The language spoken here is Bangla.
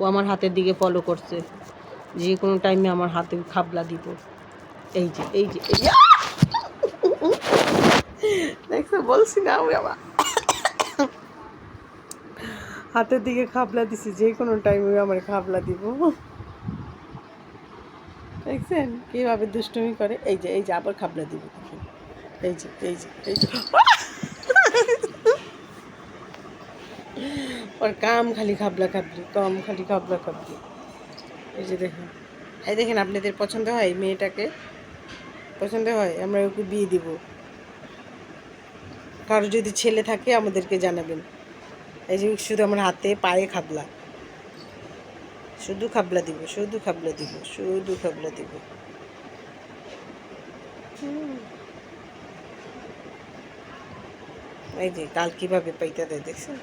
ও আমার হাতের দিকে ফলো করছে। যে কোনো টাইমে আমার হাতে খাবলা দিব। এই যে এই যে, এই বলছি না আমি আমার হাতের দিকে খাবলা দিছি, যে কোনো টাইমে আমার খাবলা দিব। দেখছেন? কীভাবে দুষ্টুমি করে? এই যে এই যে, আবার খাবলা দিব এই যে এই যে এই যে। ওর কাম খালি খাবলা খাবলি, কম খালি খাবলা খাবলি। এই যে দেখুন। এই দেখেন, আপনাদের পছন্দ হয় মেয়েটাকে? পছন্দ হয়? আমরা ওকে বিয়ে দিব। কারও যদি ছেলে থাকে, আমাদেরকে জানাবেন। এই যে শুধু আমার হাতে পায়ে খাবলা। শুধু খাবলা দিব, শুধু খাবলা দিব, শুধু খাবলা দিব। এই যে, কাল কীভাবে পাইতে দেয় দেখছেন?